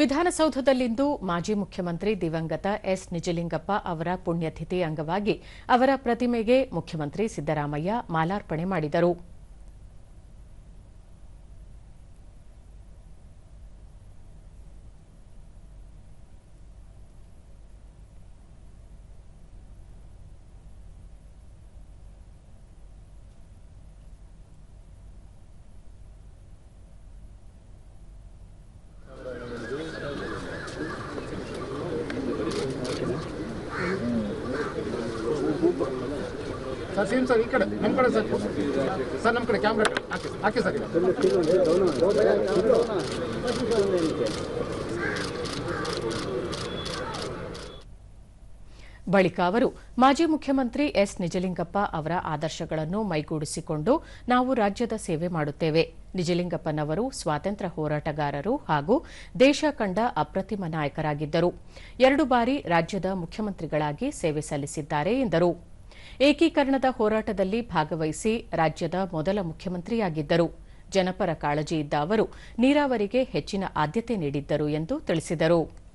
ವಿಧಾನಸೌಧದಲ್ಲಿಂದು ಮಾಜಿ ಮುಖ್ಯಮಂತ್ರಿ ದಿವಂಗತ ಎಸ್ ನಿಜಲಿಂಗಪ್ಪ ಅವರ ಪುಣ್ಯತಿಥಿ ಅಂಗವಾಗಿ ಅವರ ಪ್ರತಿಮೆಗೆ ಮುಖ್ಯಮಂತ್ರಿ ಸಿದ್ದರಾಮಯ್ಯ ಮಾಲಾರ್ಪಣೆ ಮಾಡಿದರು. ಸರ್ ಸೇಮ್ ಸರ್ ಈ ಕಡೆ ನಮ್ಮ ಕಡೆ ಸರ್ ಸರ್ ನಮ್ಮ ಕಡೆ ಕ್ಯಾಮ್ರಾ ಹಾಕಿ ಹಾಕಿ ಸರ್ ಬಳಿಕ ಅವರು ಮಾಜಿ ಮುಖ್ಯಮಂತ್ರಿ ಎಸ್. ನಿಜಲಿಂಗಪ್ಪ ಅವರ ಆದರ್ಶಗಳನ್ನು ಮೈಗೂಡಿಸಿಕೊಂಡು ನಾವು ರಾಜ್ಯದ ಸೇವೆ ಮಾಡುತ್ತೇವೆ. ನಿಜಲಿಂಗಪ್ಪನವರು ಸ್ವಾತಂತ್ರ್ಯ ಹೋರಾಟಗಾರರು ಹಾಗೂ ದೇಶ ಕಂಡ ಅಪ್ರತಿಮ ನಾಯಕರಾಗಿದ್ದರು. ಎರಡು ಬಾರಿ ರಾಜ್ಯದ ಮುಖ್ಯಮಂತ್ರಿಗಳಾಗಿ ಸೇವೆ ಸಲ್ಲಿಸಿದ್ದಾರೆ ಎಂದರು. ಏಕೀಕರಣದ ಹೋರಾಟದಲ್ಲಿ ಭಾಗವಹಿಸಿ ರಾಜ್ಯದ ಮೊದಲ ಮುಖ್ಯಮಂತ್ರಿಯಾಗಿದ್ದರು. ಜನಪರ ಕಾಳಜಿ ಇದ್ದ ಅವರು ನೀರಾವರಿಗೆ ಹೆಚ್ಚಿನ ಆದ್ಯತೆ ನೀಡಿದ್ದರು ಎಂದು ತಿಳಿಸಿದರು.